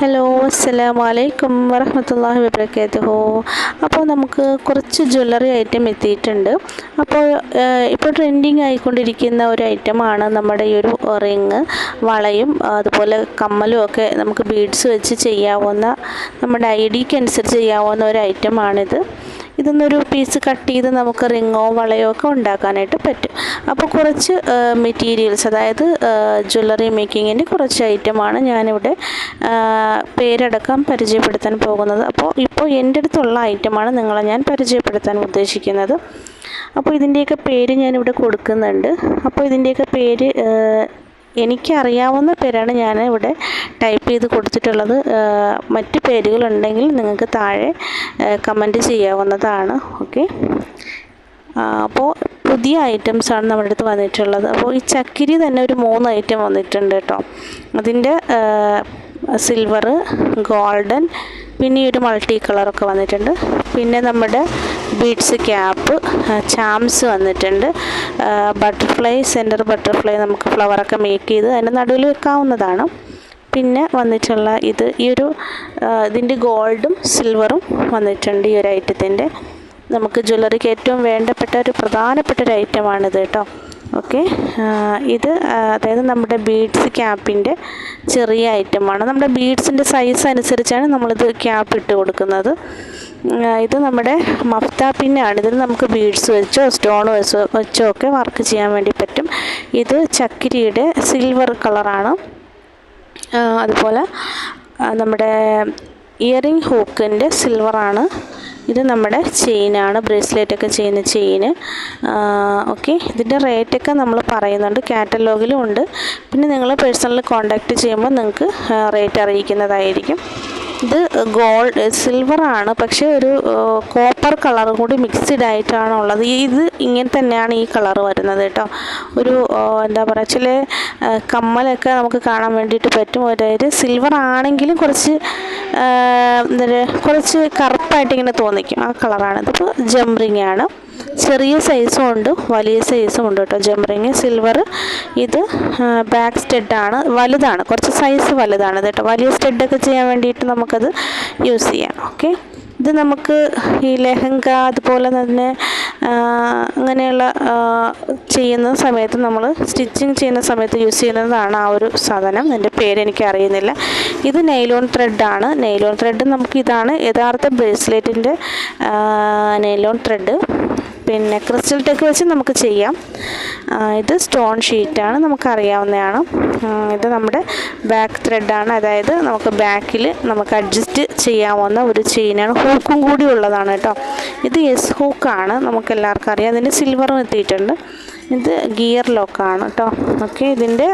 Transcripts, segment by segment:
Hello അസ്സലാമു അലൈക്കും വറഹമത്തല്ലാഹി വബറകാതുഹു. അപ്പോൾ നമുക്ക് കുറച്ച് ജ്വല്ലറി ഐറ്റം എത്തിയിട്ടുണ്ട്. അപ്പോൾ ഇപ്പോൾ ട്രെൻഡിങ് ആയിക്കൊണ്ടിരിക്കുന്ന ഒരു ഐറ്റമാണ് നമ്മുടെ ഈ ഒരു റിങ് വളയും അതുപോലെ കമ്മലും ഒക്കെ നമുക്ക് ബീഡ്സ് വെച്ച് ചെയ്യാവുന്ന നമ്മുടെ ഐ ഡിക്ക് അനുസരിച്ച് ചെയ്യാവുന്ന ഒരു ഐറ്റമാണിത്. ഇതൊന്നൊരു പീസ് കട്ട് ചെയ്ത് നമുക്ക് റിങ്ങോ വളയോ ഒക്കെ ഉണ്ടാക്കാനായിട്ട് പറ്റും. അപ്പോൾ കുറച്ച് മെറ്റീരിയൽസ് അതായത് ജ്വല്ലറി മേക്കിങ്ങിന്റെ കുറച്ച് ഐറ്റമാണ് ഞാനിവിടെ പേരടക്കം പരിചയപ്പെടുത്താൻ പോകുന്നത്. അപ്പോൾ ഇപ്പോൾ എന്റെ അടുത്തുള്ള ഐറ്റമാണ് നിങ്ങളെ ഞാൻ പരിചയപ്പെടുത്താൻ ഉദ്ദേശിക്കുന്നത്. അപ്പോൾ ഇതിന്റെയൊക്കെ പേര് ഞാനിവിടെ കൊടുക്കുന്നുണ്ട്. അപ്പോൾ ഇതിന്റെയൊക്കെ പേര് എനിക്കറിയാവുന്ന പേരാണ് ഞാൻ ഇവിടെ ടൈപ്പ് ചെയ്ത് കൊടുത്തിട്ടുള്ളത്. മറ്റ് പേരുകളുണ്ടെങ്കിൽ നിങ്ങൾക്ക് താഴെ കമന്റ് ചെയ്യാവുന്നതാണ്. ഓക്കെ അപ്പോൾ പുതിയ ഐറ്റംസാണ് നമ്മുടെ അടുത്ത് വന്നിട്ടുള്ളത്. അപ്പോൾ ഈ ചക്കിരി തന്നെ ഒരു മൂന്ന് ഐറ്റം വന്നിട്ടുണ്ട് കേട്ടോ. അതിന്റെ സിൽവർ ഗോൾഡൻ പിന്നെ ഈ ഒരു മൾട്ടി കളറൊക്കെ വന്നിട്ടുണ്ട്. പിന്നെ നമ്മുടെ ബീഡ്സ് ക്യാപ്പ് ചാംസ് വന്നിട്ടുണ്ട്. ബട്ടർഫ്ലൈ സെന്റർ ബട്ടർഫ്ലൈ നമുക്ക് ഫ്ലവറൊക്കെ മേക്ക് ചെയ്ത് അതിന്റെ നടുവിൽ വെക്കാവുന്നതാണ്. പിന്നെ വന്നിട്ടുള്ള ഇത് ഈ ഒരു ഇതിന്റെ ഗോൾഡും സിൽവറും വന്നിട്ടുണ്ട് ഈ ഒരു ഐറ്റത്തിന്റെ. നമുക്ക് ജ്വല്ലറിക്ക് ഏറ്റവും വേണ്ടപ്പെട്ട ഒരു പ്രധാനപ്പെട്ട ഒരു ഐറ്റമാണിത് കേട്ടോ. ഓക്കെ? ഇത് അതായത് നമ്മുടെ ബീഡ്സ് ക്യാപ്പിന്റെ ചെറിയ ഐറ്റമാണ്. നമ്മുടെ ബീഡ്സിന്റെ സൈസ് അനുസരിച്ചാണ് നമ്മളിത് ക്യാപ്പ് ഇട്ട് കൊടുക്കുന്നത്. ഇത് നമ്മുടെ മഫ്ത പിന്നാണ് ഇതിൽ നമുക്ക് ബീഡ്സ് വെച്ചോ സ്റ്റോൺ വെച്ചോ വെച്ചോ ഒക്കെ വർക്ക് ചെയ്യാൻ വേണ്ടി പറ്റും. ഇത് ചക്കിരിയുടെ സിൽവർ കളറാണ് അതുപോലെ നമ്മുടെ ഇയറിംഗ് ഹൂക്കിന്റെ സിൽവറാണ് ഇത് നമ്മുടെ ചെയിനാണ് ബ്രേസ്ലെറ്റ് ഒക്കെ ചെയ്യുന്ന ചെയിന് ഓക്കെ ഇതിന്റെ റേറ്റൊക്കെ നമ്മൾ പറയുന്നുണ്ട് കാറ്റലോഗിലും ഉണ്ട്. പിന്നെ നിങ്ങൾ പേഴ്സണൽ കോൺടാക്റ്റ് ചെയ്യുമ്പോൾ നിങ്ങൾക്ക് റേറ്റ് അറിയിക്കുന്നതായിരിക്കും. ഇത് ഗോൾഡ് സിൽവർ ആണ്. പക്ഷേ ഒരു കോപ്പർ കളറും കൂടി മിക്സ്ഡ് ആയിട്ടാണ് ഉള്ളത്. ഇത് ഇങ്ങനെ തന്നെയാണ് ഈ കളർ വരുന്നത് കേട്ടോ. ഒരു എന്താ പറയുക ചില കമ്മലൊക്കെ നമുക്ക് കാണാൻ വേണ്ടിയിട്ട് പറ്റും. അതായത് സിൽവർ ആണെങ്കിലും കുറച്ച് എന്താ കുറച്ച് കറുപ്പായിട്ട് ഇങ്ങനെ തോന്നിക്കും. ആ കളറാണ് ഇതിപ്പോൾ ജംറിങ് ആണ് ചെറിയ സൈസും ഉണ്ട് വലിയ സൈസും ഉണ്ട് കേട്ടോ. ജംറിങ് സിൽവർ ഇത് ബാക്ക് സ്റ്റെഡാണ് വലുതാണ്. കുറച്ച് സൈസ് വലുതാണ് കേട്ടോ. വലിയ സ്റ്റെഡൊക്കെ ചെയ്യാൻ വേണ്ടിയിട്ട് നമുക്കത് യൂസ് ചെയ്യാം. ഓക്കെ ഇത് നമുക്ക് ഈ ലെഹങ്ക അതുപോലെ തന്നെ അങ്ങനെയുള്ള ചെയ്യുന്ന സമയത്ത് നമ്മൾ സ്റ്റിച്ചിങ് ചെയ്യുന്ന സമയത്ത് യൂസ് ചെയ്യുന്നതാണ് ആ ഒരു സാധനം. എന്റെ പേര് എനിക്ക് അറിയുന്നില്ല. ഇത് നെയ്ലോൺ ത്രെഡാണ് നെയ്ലോൺ ത്രെഡ് നമുക്ക് ഇതാണ് യഥാർത്ഥ ബ്രേസ്ലെറ്റിന്റെ നെയ്ലോൺ ത്രെഡ് പിന്നെ ക്രിസ്റ്റൽ ടെക്ക് വെച്ച് നമുക്ക് ചെയ്യാം. ഇത് സ്റ്റോൺ ഷീറ്റാണ് നമുക്കറിയാവുന്നതാണ് ഇത് നമ്മുടെ ബാക്ക് ത്രെഡാണ് അതായത് നമുക്ക് ബാക്കിൽ നമുക്ക് അഡ്ജസ്റ്റ് ചെയ്യാവുന്ന ഒരു ചെയിനാണ് ഹൂക്കും കൂടി ഉള്ളതാണ് കേട്ടോ. ഇത് എസ് ഹൂക്കാണ് നമുക്ക് എല്ലാവർക്കും അറിയാം. അതിന്റെ സിൽവറും എത്തിയിട്ടുണ്ട്. ഇത് ഗിയർ ലോക്കാണ് കേട്ടോ. ഓക്കെ ഇതിന്റെ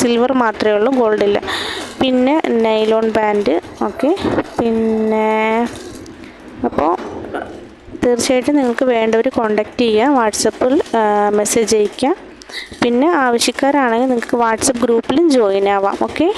സിൽവർ മാത്രമേ ഉള്ളൂ ഗോൾഡില്ല പിന്നെ നൈലോൺ ബാൻഡ് ഓക്കെ പിന്നെ അപ്പോൾ തീർച്ചയായിട്ടും നിങ്ങൾക്ക് വേണ്ടവർ കോൺടാക്റ്റ് ചെയ്യുക വാട്സപ്പിൽ മെസ്സേജ് അയയ്ക്കുക പിന്നെ ആവശ്യക്കാരാണെങ്കിൽ നിങ്ങൾക്ക് വാട്സപ്പ് ഗ്രൂപ്പിലും ജോയിൻ ആവാം ഓക്കെ